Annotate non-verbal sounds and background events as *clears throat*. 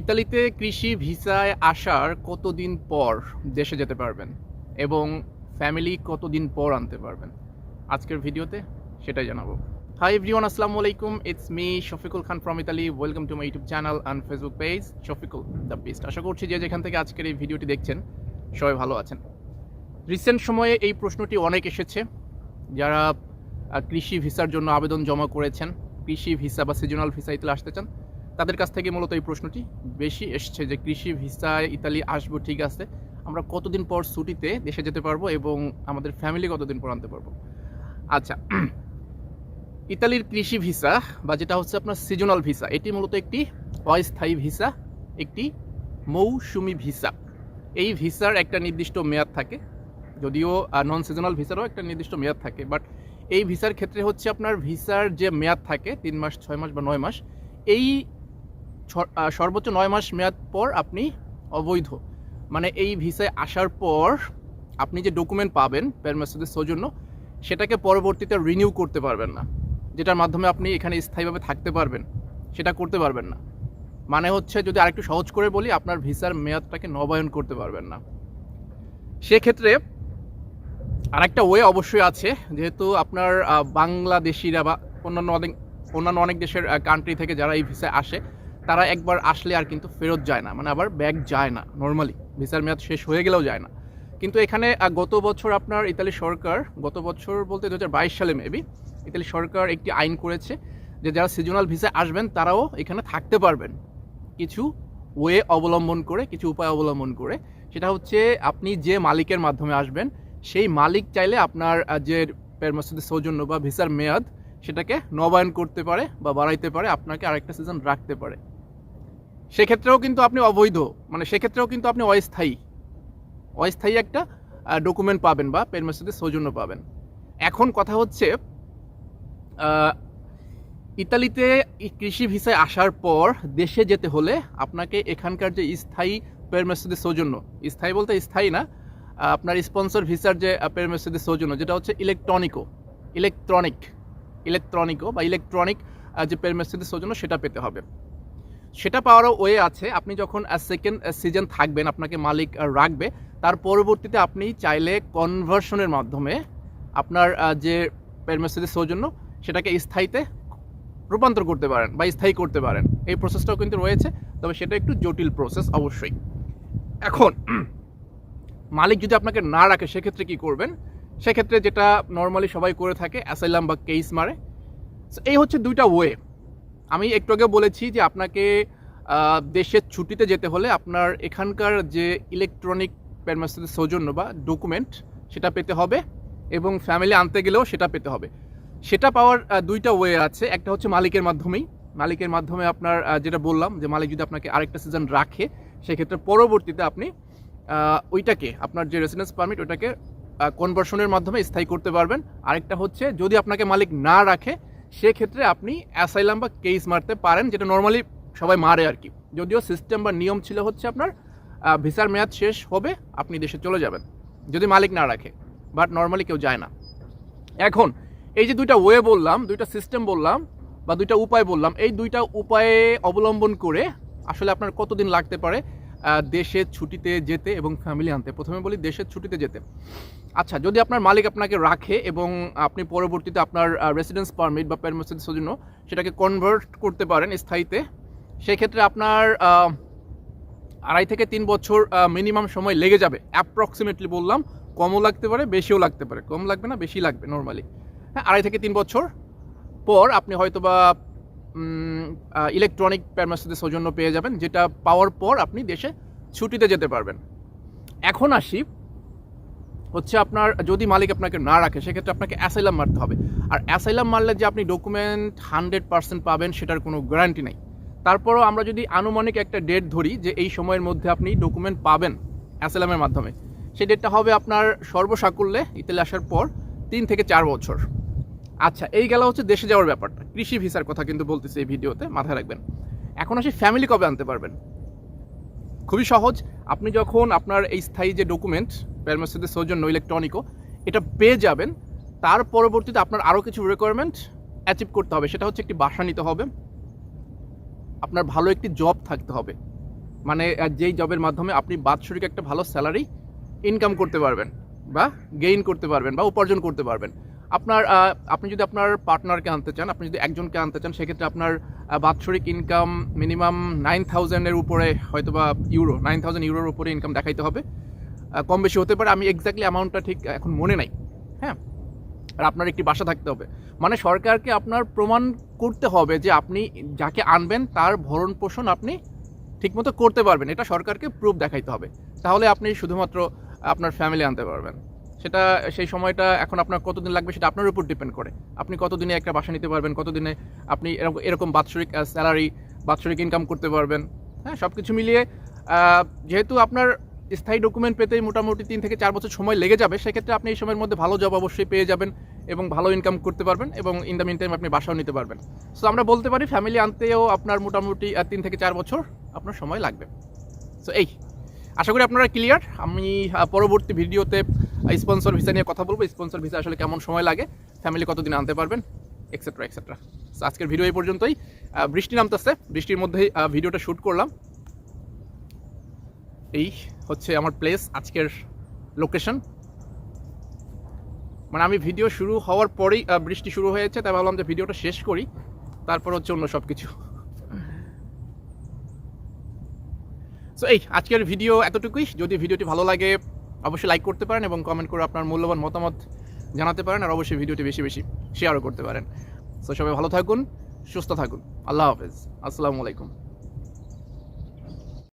ইতালিতে কৃষি ভিসায় আসার কতদিন পর দেশে যেতে পারবেন এবং ফ্যামিলি কতদিন পর আনতে পারবেন? আজকের ভিডিওতে সেটাই জানাব। হাই এভরিওয়ান আসসালামু আলাইকুম। It's me Shafiqul Khan from Italy welcome to my YouTube channel and Facebook page Shafiqul the best আশা করছি যে যেখান থেকে আজকের এই ভিডিওটি দেখছেন, সবাই ভালো আছেন। রিসেন্ট সময়ে এই প্রশ্নটি অনেক এসেছে। যারা কৃষি ভিসার জন্য আবেদন জমা করেছেন, কৃষি ভিসা বা সিজনাল ভিসা ইতালি আসতে চান তাদের কাছ থেকে মূলত এই প্রশ্নটি বেশি এসছে যে কৃষি ভিসায় ইতালি আসব, ঠিক আছে। আমরা কতদিন পর ছুটিতে দেশে যেতে পারব এবং আমাদের ফ্যামিলি কতদিন পর আনতে পারব? আচ্ছা *clears throat* ইতালির কৃষি ভিসা বা যেটা হচ্ছে আপনার সিজনাল ভিসা, এটি মূলত একটি অস্থায়ী ভিসা, একটি মৌসুমি ভিসা। এই ভিসার একটা নির্দিষ্ট মেয়াদ থাকে, যদিও নন সিজনাল ভিসারও একটা নির্দিষ্ট মেয়াদ থাকে বাট এই ভিসার ক্ষেত্রে হচ্ছে আপনার ভিসার যে মেয়াদ থাকে, তিন মাস, ছয় মাস বা নয় মাস, এই সর্বোচ্চ নয় মাস মেয়াদ পর আপনি অবৈধ। মানে এই ভিসায় আসার পর আপনি যে ডকুমেন্ট পাবেন প্যারমেসিদের সৌজন্য, সেটাকে পরবর্তীতে রিনিউ করতে পারবেন না। যেটার মাধ্যমে আপনি এখানে স্থায়ীভাবে থাকতে পারবেন, সেটা করতে পারবেন না। মানে হচ্ছে যদি আরেকটু সহজ করে বলি, আপনার ভিসার মেয়াদটাকে নবায়ন করতে পারবেন না। সেক্ষেত্রে আরেকটা ওয়ে অবশ্যই আছে, যেহেতু আপনার বাংলাদেশিরা বা অন্যান্য অনেক অন্যান্য অনেক দেশের কান্ট্রি থেকে যারা এই ভিসায় আসে তারা একবার আসলে আর কিন্তু ফেরত যায় না মানে আবার ব্যাগ যায় না নর্মালি ভিসার মেয়াদ শেষ হয়ে গেলেও যায় না। কিন্তু এখানে গত বছর আপনার ইতালি সরকার, গত বছর বলতে দু হাজার বাইশ সালে মেবি ইতালি সরকার একটি আইন করেছে যে যারা সিজনাল ভিসায় আসবেন, তারাও এখানে থাকতে পারবেন। কিছু ওয়ে অবলম্বন করে, কিছু উপায় অবলম্বন করে। সেটা হচ্ছে, আপনি যে মালিকের মাধ্যমে আসবেন, সেই মালিক চাইলে আপনার যে পেরমাসিদের সৌজন্য বা ভিসার মেয়াদ, সেটাকে নবায়ন করতে পারে বা বাড়াইতে পারে, আপনাকে আরেকটা সিজন রাখতে পারে। সেক্ষেত্রেও কিন্তু আপনি অবৈধ মানে সেক্ষেত্রেও কিন্তু আপনি অস্থায়ী। অস্থায়ী একটা ডকুমেন্ট পাবেন বা পেরমাসিদের সৌজন্য পাবেন। এখন কথা হচ্ছে ইতালিতে কৃষি ভিসায় আসার পর দেশে যেতে হলে আপনাকে এখানকার যে স্থায়ী পেরমেসিদের সৌজন্য, স্থায়ী বলতে স্থায়ী না আপনার স্পন্সর ভিসার যে পেরমেসিদের সৌজন্য, যেটা হচ্ছে ইলেকট্রনিকো ইলেকট্রনিক ইলেকট্রনিকো বা ইলেকট্রনিক যে পেরমেসিদের সৌজন্য সেটা পেতে হবে। সেটা পাওয়ারও ওয়ে আছে। আপনি যখন সেকেন্ড সিজন থাকবেন, আপনাকে মালিক রাখবে, তার পরবর্তীতে আপনি চাইলে কনভার্সনের মাধ্যমে আপনার যে পেরমেসিদের সৌজন্য, সেটাকে স্থায়ীতে রূপান্তর করতে পারেন বা স্থায়ী করতে পারেন। এই প্রসেসটাও কিন্তু রয়েছে, তবে সেটা একটু জটিল প্রসেস অবশ্যই। এখন, *clears throat* মালিক যদি আপনাকে না রাখে, সেক্ষেত্রে কি করবেন? সেক্ষেত্রে যেটা নর্মালি সবাই করে থাকে অ্যাসাইলাম বা কেস মারে। এই হচ্ছে দুইটা ওয়ে আমি একটু আগে বলেছি যে আপনাকে দেশের ছুটিতে যেতে হলে আপনার এখানকার যে ইলেকট্রনিক প্যারমাসিদের সৌজন্য বা ডকুমেন্ট সেটা পেতে হবে এবং ফ্যামিলি আনতে গেলেও সেটা পেতে হবে। সেটা পাওয়ার দুইটা ওয়ে আছে। একটা হচ্ছে মালিকের মাধ্যমেই। মালিকের মাধ্যমে আপনার যেটা বললাম যে মালিক যদি আপনাকে আরেকটা সিজন রাখে, সেক্ষেত্রে পরবর্তীতে আপনি ওইটাকে, আপনার যে রেসিডেন্স পারমিট ওইটাকে কনভার্সনের মাধ্যমে স্থায়ী করতে পারবেন। আরেকটা হচ্ছে যদি আপনাকে মালিক না রাখে সেক্ষেত্রে আপনি অ্যাসাইলাম বা কেস মারতে পারেন, যেটা নর্মালি সবাই মারে আর কি। যদিও সিস্টেম বা নিয়ম ছিল হচ্ছে আপনার ভিসার মেয়াদ শেষ হবে, আপনি দেশে চলে যাবেন, যদি মালিক না রাখে বাট নর্মালি কেউ যায় না। এখন, এই যে দুইটা ওয়ে বললাম, দুইটা সিস্টেম বললাম, বা দুইটা উপায় বললাম, এই দুইটা উপায়ে অবলম্বন করে আসলে আপনার কতদিন লাগতে পারে দেশের ছুটিতে যেতে এবং ফ্যামিলি আনতে। প্রথমে বলি দেশের ছুটিতে যেতে। আচ্ছা যদি আপনার মালিক আপনাকে রাখে এবং আপনি পরবর্তীতে আপনার রেসিডেন্স পারমিট বা পারমিটের জন্য সেটাকে কনভার্ট করতে পারেন স্থায়ীতে, সেক্ষেত্রে আপনার আড়াই থেকে তিন বছর মিনিমাম সময় লেগে যাবে। অ্যাপ্রক্সিমেটলি বললাম, কমও লাগতে পারে, বেশিও লাগতে পারে। কম লাগবে না, বেশি লাগবে নর্মালি হ্যাঁ আড়াই থেকে তিন বছর পর আপনি হয়তো বা ইলেকট্রনিক প্যারমাসিদের সৌজন্য পেয়ে যাবেন, যেটা পাওয়ার পর আপনি দেশে ছুটিতে যেতে পারবেন। এখন আসি হচ্ছে আপনার, যদি মালিক আপনাকে না রাখে, সেক্ষেত্রে আপনাকে অ্যাসাইলাম মারতে হবে। আর অ্যাসাইলাম মারলে যে আপনি ডকুমেন্ট হান্ড্রেড পার্সেন্ট পাবেন, সেটার কোনো গ্যারান্টি নেই। তারপরও আমরা যদি আনুমানিক একটা ডেট ধরি, যে এই সময়ের মধ্যে আপনি ডকুমেন্ট পাবেন অ্যাসাইলামের মাধ্যমে, সেই ডেটটা হবে আপনার সর্বসাকুল্যে, ইতালি আসার পর তিন থেকে চার বছর। আচ্ছা এই গেল হচ্ছে দেশে যাওয়ার ব্যাপারটা। কৃষি ভিসার কথা কিন্তু বলতেছি এই ভিডিওতে, মাথায় রাখবেন। এখন আসি ফ্যামিলি কবে আনতে পারবেন? খুবই সহজ, আপনি যখন আপনার এই স্থায়ী যে ডকুমেন্ট প্যারমেসিদের সৌজন্য ইলেকট্রনিকও এটা পেয়ে যাবেন, তার পরবর্তীতে আপনার আরও কিছু রিকোয়ারমেন্ট অ্যাচিভ করতে হবে। সেটা হচ্ছে একটি বাসা নিতে হবে, আপনার ভালো একটি জব থাকতে হবে। মানে যেই জবের মাধ্যমে আপনি বাৎসরিক একটা ভালো স্যালারি ইনকাম করতে পারবেন, বা গেইন করতে পারবেন, বা উপার্জন করতে পারবেন। আপনার আপনি যদি আপনার পার্টনারকে আনতে চান, আপনি যদি একজনকে আনতে চান, সেক্ষেত্রে আপনার বাৎসরিক ইনকাম মিনিমাম নাইন থাউজেন্ডের উপরে হয়তো বা ইউরো নাইন থাউজেন্ড ইউরোর উপরে ইনকাম দেখাইতে হবে। কম বেশি হতে পারে, আমি এক্স্যাক্টলি অ্যামাউন্টটা ঠিক এখন মনে নাই হ্যাঁ? আর আপনার একটি বাসা থাকতে হবে। মানে সরকারকে আপনার প্রমাণ করতে হবে যে আপনি যাকে আনবেন, তার ভরণ পোষণ আপনি ঠিকমতো করতে পারবেন। এটা সরকারকে প্রুফ দেখাইতে হবে। তাহলে আপনি শুধুমাত্র আপনার ফ্যামিলি আনতে পারবেন। সেটা, সেই সময়টা এখন আপনার কতদিন লাগবে সেটা আপনার উপর ডিপেন্ড করে। আপনি কতদিনে একটা বাসা নিতে পারবেন, কতদিনে আপনি এরকম এরকম বাৎসরিক স্যালারি বাৎসরিক ইনকাম করতে পারবেন। হ্যাঁ সব কিছু মিলিয়ে যেহেতু আপনার স্থায়ী ডকুমেন্ট পেতেই মোটামুটি তিন থেকে চার বছর সময় লেগে যাবে, সেক্ষেত্রে আপনি এই সময়ের মধ্যে ভালো জব অবশ্যই পেয়ে যাবেন এবং ভালো ইনকাম করতে পারবেন এবং ইন দ্য মিন টাইম আপনি বাসাও নিতে পারবেন। সো আমরা বলতে পারি ফ্যামিলি আনতেও আপনার মোটামুটি তিন থেকে চার বছর আপনার সময় লাগবে। সো এই। আশা করি আপনারা ক্লিয়ার আমি পরবর্তী ভিডিওতে স্পন্সর ভিসা নিয়ে কথা বলব স্পন্সর ভিসা আসলে কেমন সময় লাগে ফ্যামিলি কতদিন আনতে পারবেন এক্সেট্রা এক্সেট্রা আজকের ভিডিও এই পর্যন্তই। বৃষ্টি নামতেছে, বৃষ্টির মধ্যেই ভিডিওটা শ্যুট করলাম। এই হচ্ছে আমার প্লেস আজকের লোকেশন মানে আমি ভিডিও শুরু হওয়ার পরেই বৃষ্টি শুরু হয়েছে, তাই ভাবলাম যে ভিডিওটা শেষ করি, তারপর হচ্ছে অন্য সব কিছু সো এই, আজকের ভিডিও এতটুকুই। যদি ভিডিওটি ভালো লাগে অবশ্যই লাইক করতে পারেন এবং কমেন্ট করে আপনার মূল্যবান মতামত জানাতে পারেন, আর অবশ্যই ভিডিওটি বেশি বেশি শেয়ারও করতে পারেন। সো সবাই ভালো থাকুন, সুস্থ থাকুন। আল্লাহ হাফেজ। আসসালামু আলাইকুম।